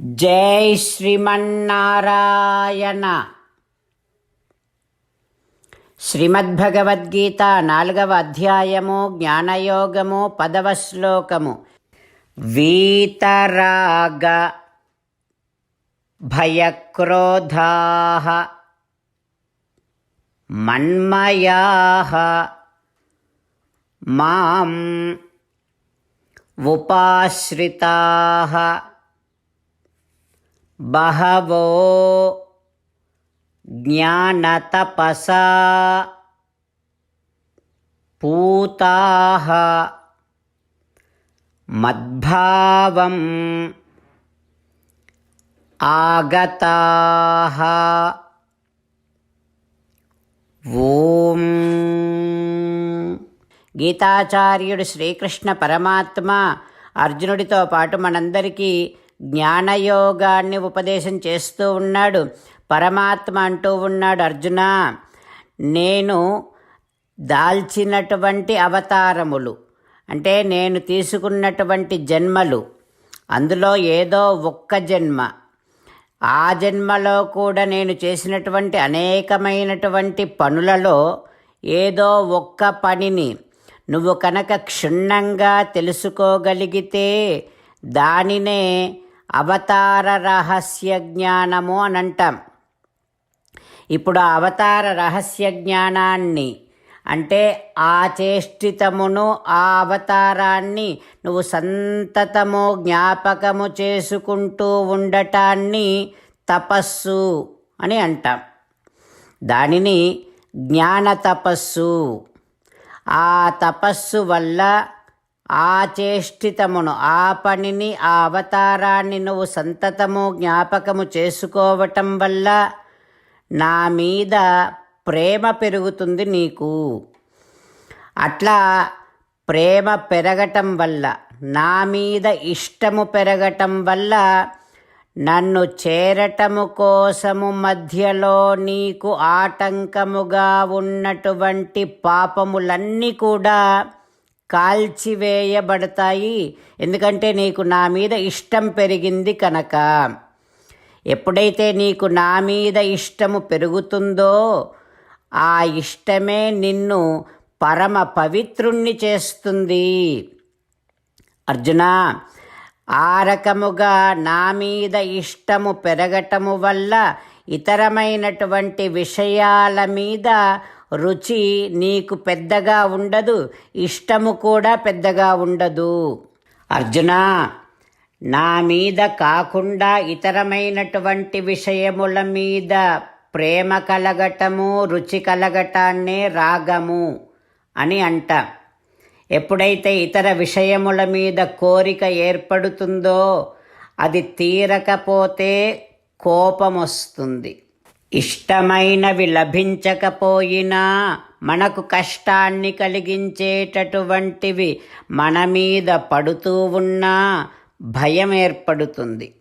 జై శ్రీమన్నారాయణ. శ్రీమద్భగవద్గీత నాలుగవ అధ్యాయము జ్ఞానయోగము పదవ శ్లోకము. వీతరాగ భయక్రోధా మన్మయా మాం ఉపాశ్రితా బహవో జ్ఞానతపసా పూతా మద్భావం ఆగతాహ ఓం. గీతాచార్యుడు శ్రీకృష్ణ పరమాత్మ అర్జునుడితో పాటు మనందరికీ జ్ఞానయోగాన్ని ఉపదేశం చేస్తూ ఉన్నాడు. పరమాత్మ అంటూ ఉన్నాడు అర్జున నేను దాల్చినటువంటి అవతారములు అంటే నేను తీసుకున్నటువంటి జన్మలు అందులో ఏదో ఒక్క జన్మ ఆ జన్మలో కూడా నేను చేసినటువంటి అనేకమైనటువంటి పనులలో ఏదో ఒక్క పనిని నువ్వు కనుక క్షుణ్ణంగా తెలుసుకోగలిగితే దానినే అవతార రహస్య జ్ఞానము అని అంటాం ఇప్పుడు ఆ అవతార రహస్య జ్ఞానాన్ని అంటే ఆ చేష్టితమును ఆ అవతారాన్ని నువ్వు సంతతము జ్ఞాపకము చేసుకుంటూ ఉండటాన్ని తపస్సు అని అంటాం. దానిని జ్ఞాన తపస్సు ఆ తపస్సు వల్ల ఆ చేష్టితమును ఆ పనిని ఆ అవతారాన్ని నువ్వు సంతతము జ్ఞాపకము చేసుకోవటం వల్ల నా మీద ప్రేమ పెరుగుతుంది నీకు. అట్లా ప్రేమ పెరగటం వల్ల నా మీద ఇష్టము పెరగటం వల్ల నన్ను చేరటము కోసము మధ్యలో నీకు ఆటంకముగా ఉన్నటువంటి పాపములన్నీ కూడా కాల్చివేయబడతాయి. ఎందుకంటే నీకు నా మీద ఇష్టం పెరిగింది కనుక. ఎప్పుడైతే నీకు నా మీద ఇష్టము పెరుగుతుందో ఆ ఇష్టమే నిన్ను పరమ పవిత్రుణ్ణి చేస్తుంది. అర్జున ఆ రకముగా నా మీద ఇష్టము పెరగటము వల్ల ఇతరమైనటువంటి విషయాల మీద రుచి నీకు పెద్దగా ఉండదు ఇష్టము కూడా పెద్దగా ఉండదు. అర్జున నా మీద కాకుండా ఇతరమైనటువంటి విషయముల మీద ప్రేమ కలగటము రుచి కలగటాన్నే రాగము అని అంట. ఎప్పుడైతే ఇతర విషయముల మీద కోరిక ఏర్పడుతుందో అది తీరకపోతే కోపం వస్తుంది ఇష్టమైనవి లభించకపోయినా మనకు కష్టాన్ని కలిగించేటటువంటివి మన మీద పడుతూ ఉన్నా భయం ఏర్పడుతుంది.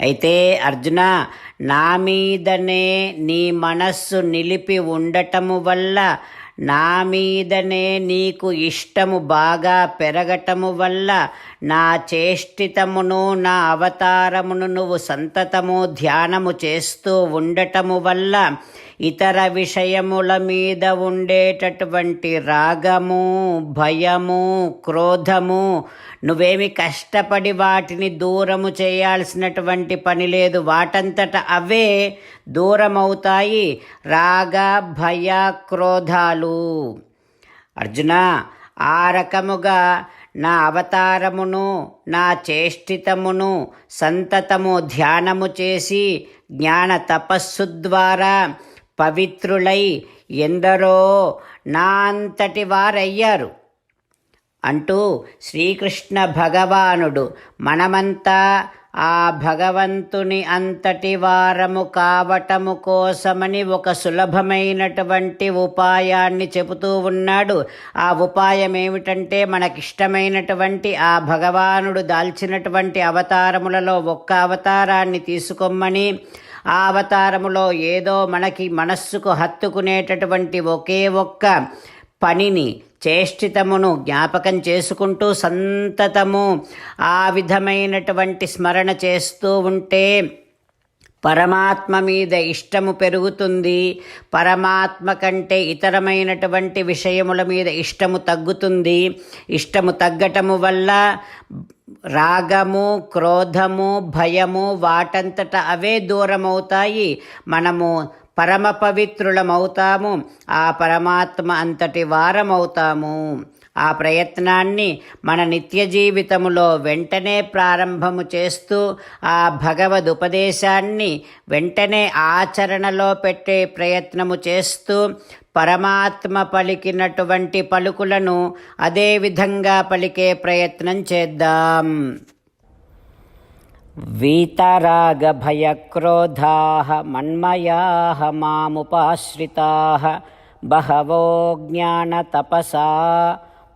అయితే అర్జున నా మీదనే నీ మనస్సు నిలిపి ఉండటము వల్ల నా మీదనే నీకు ఇష్టము బాగా పెరగటము వల్ల నా చేష్టితమును నా అవతారమును నువ్వు సంతతము ధ్యానము చేస్తూ ఉండటము వల్ల ఇతర విషయముల మీద ఉండేటటువంటి రాగము భయము క్రోధము నువ్వేమి కష్టపడి వాటిని దూరము చేయాల్సినటువంటి పని లేదు. వాటంతట అవే దూరమవుతాయి. రాగ భయ క్రోధాలు. అర్జున ఆ రకముగా నా అవతారమును నా చేష్టితమును సంతతము ధ్యానము చేసి జ్ఞాన తపస్సు ద్వారా పవిత్రులై ఎందరో నా అంతటి వారయ్యారు. అంటూ శ్రీకృష్ణ భగవానుడు మనమంతా ఆ భగవంతుని అంతటి వారము కావటము కోసమని ఒక సులభమైనటువంటి ఉపాయాన్ని చెబుతూ ఉన్నాడు. ఆ ఉపాయం ఏమిటంటే మనకిష్టమైనటువంటి ఆ భగవానుడు దాల్చినటువంటి అవతారములలో ఒక్క అవతారాన్ని తీసుకోమని ఆ అవతారములో ఏదో మనకి మనస్సుకు హత్తుకునేటటువంటి ఒకే ఒక్క పనిని చేష్టితమును జ్ఞాపకం చేసుకుంటూ సంతతము ఆ విధమైనటువంటి స్మరణ చేస్తూ ఉంటే పరమాత్మ మీద ఇష్టము పెరుగుతుంది. పరమాత్మ కంటే ఇతరమైనటువంటి విషయముల మీద ఇష్టము తగ్గుతుంది. ఇష్టము తగ్గటము వల్ల రాగము క్రోధము భయము వాటంతట అవే దూరమవుతాయి. మనము పరమ పవిత్రులమవుతాము. ఆ పరమాత్మ అంతటి వారమవుతాము. ఆ ప్రయత్నాన్ని మన నిత్య జీవితములో వెంటనే ప్రారంభము చేస్తూ ఆ భగవద్ ఉపదేశాన్ని వెంటనే ఆచరణలో పెట్టే ప్రయత్నము చేస్తూ పరమాత్మ పలికినటువంటి పలుకులను అదేవిధంగా పలికే ప్రయత్నం చేద్దాం. వీతరాగభయక్రోధాः మన్మయాः మాముపాశ్రితాः బహవో జ్ఞానతపసా